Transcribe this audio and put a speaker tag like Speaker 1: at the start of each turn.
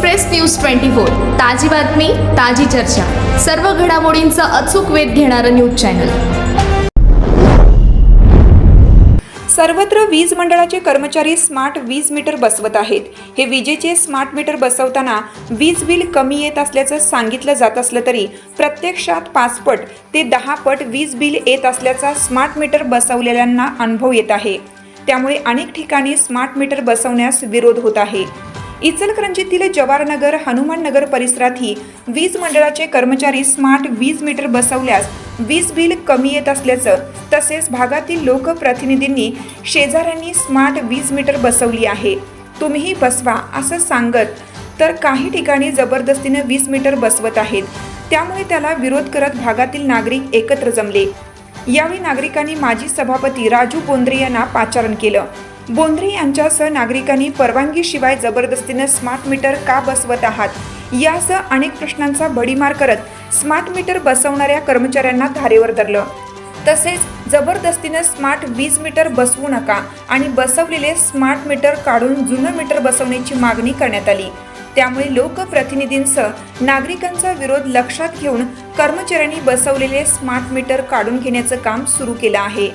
Speaker 1: Express news twenty four ताजी बातमी ताजी चर्चा. सर्व घडामोडींचा अचूक वेध घेणारं न्यूज चॅनल.
Speaker 2: सर्वत्र वीज मंडळाचे कर्मचारी स्मार्ट वीज मीटर बसवत आहेत. हे विजेचे स्मार्ट मीटर बसवताना वीज बिल कमी येत असल्याचं सांगितलं जात असलं तरी प्रत्यक्षात पाचपट ते दहा पट वीज बिल येत असल्याचा स्मार्ट मीटर बसवलेल्यांना अनुभव येत आहे. त्यामुळे अनेक ठिकाणी स्मार्ट मीटर बसवण्यास विरोध होत आहे. इचलकरंजीतील जवाहरनगर हनुमाननगर परिसरातही वीज मंडळाचे कर्मचारी स्मार्ट वीज मीटर बसवल्यास वीज बिल कमी येत असल्याचं तसेच भागातील लोकप्रतिनिधींनी शेजाऱ्यांनी स्मार्ट वीज मीटर बसवली आहे. तुम्हीही बसवा असं सांगत तर काही ठिकाणी जबरदस्तीनं वीज मीटर बसवत आहेत. त्यामुळे त्याला विरोध करत भागातील नागरिक एकत्र जमले. यावेळी नागरिकांनी माजी सभापती राजू बोंद्रे यांना पाचारण केलं. बोंद्रे यांच्यासह नागरिकांनी परवानगीशिवाय जबरदस्तीनं स्मार्ट मीटर का बसवत आहात? यासह अनेक प्रश्नांचा भडीमार करत स्मार्ट मीटर बसवणाऱ्या कर्मचाऱ्यांना धारेवर धरलं. तसेच जबरदस्तीनं स्मार्ट वीज मीटर बसवू नका आणि बसवलेले स्मार्ट मीटर काढून जुनं मीटर बसवण्याची मागणी करण्यात आली. त्यामुळे लोकप्रतिनिधींसह नागरिकांचा विरोध लक्षात घेऊन कर्मचाऱ्यांनी बसवलेले स्मार्ट मीटर काढून घेण्याचं काम सुरू केलं आहे.